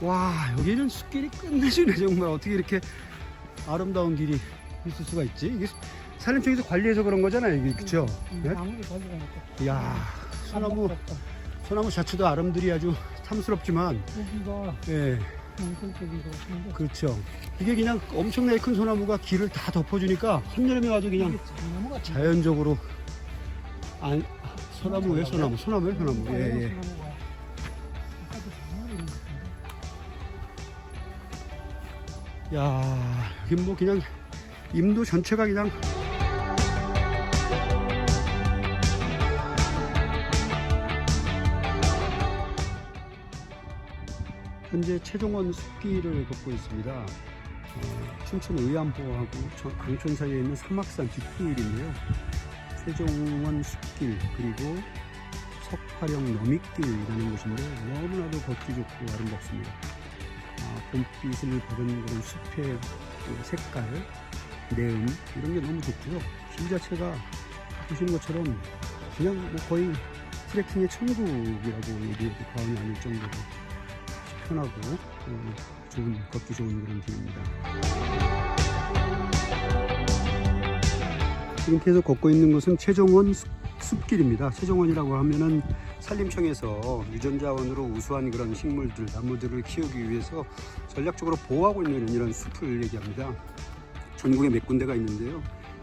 와 여기는 숲길이 끝내주네 정말. 어떻게 이렇게 아름다운 길이 있을 수가 있지? 이게 산림청에서 관리해서 그런 거잖아요 이게. 그쵸? 네? 아무리 가져가니까. 이야 소나무 소나무 자체도 아름들이 아주 탐스럽지만 여기가 예. 같은데. 그렇죠. 이게 그냥 엄청나게 큰 소나무가 길을 다 덮어주니까 한여름에 와도 그냥 자연적으로 안 소나무 왜 소나무? 소나무 왜 소나무. 예예. 소 야 여기 뭐 그냥 임도 전체가 그냥 현재 최종원 숲길을 걷고 있습니다. 어, 춘천 의암포하고 저- 강촌 사이에 있는 삼막산 뒷길인데요. 최종원 숲길 그리고 석파령 너미길이라는 곳인데 너무나도 걷기 좋고 아름답습니다. 아, 봄빛을 받은 그런 숲의 그 색깔, 내음 이런 게 너무 좋고요. 길 자체가 보시는 것처럼 그냥 뭐 거의 트레킹의 천국이라고 얘기해도 과언이 아닐 정도로 편하고 어, 좋은 걷기 좋은 그런 길입니다. 지금 계속 걷고 있는 곳은 최종원 숲- 숲길입니다. 최종원이라고 하면은 산림청에서 유전자원으로 우수한 그런 식물들, 나무들을 키우기 위해서 전략적으로 보호하고 있는 이런 숲을 얘기합니다. 전국에 몇 군데가 있는데요.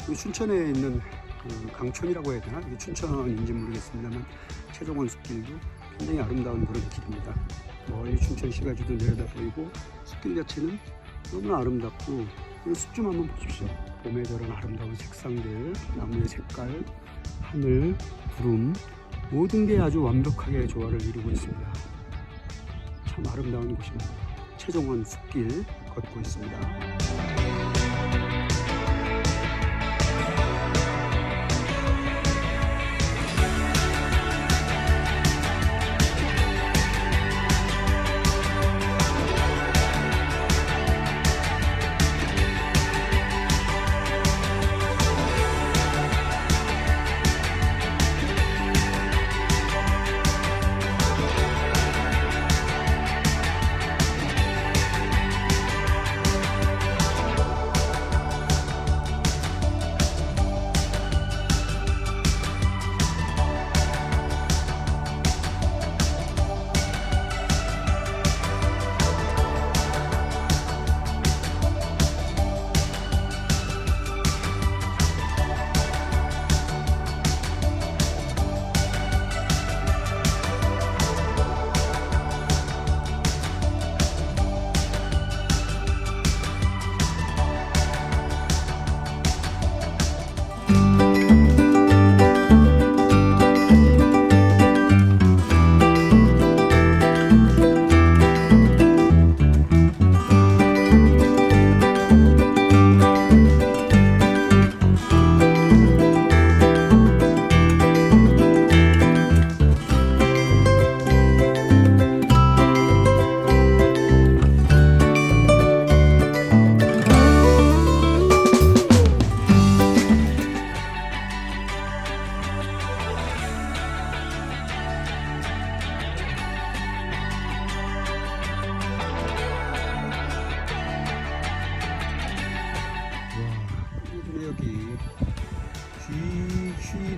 이 춘천에 있는 그 강촌이라고 해야 되나? 이게 춘천인지 모르겠습니다만 최종원 숲길도 굉장히 아름다운 그런 길입니다. 멀리 춘천 시가지도 내려다 보이고 숲길 자체는 너무나 아름답고 이 숲 좀 한번 보십시오. 봄에 저런 아름다운 색상들, 나무의 색깔, 하늘, 구름 모든 게 아주 완벽하게 조화를 이루고 있습니다. 참 아름다운 곳입니다. 최종원 숲길 걷고 있습니다.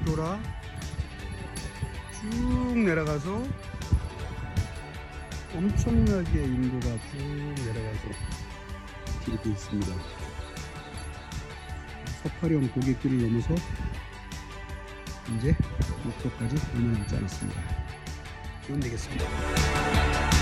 돌아 쭉 내려가서 엄청나게 인도가 쭉 내려가서 길이 있습니다. 서파령 고객길을 넘어서 이제 목표까지 얼마 남지 않았습니다. 기원 되겠습니다.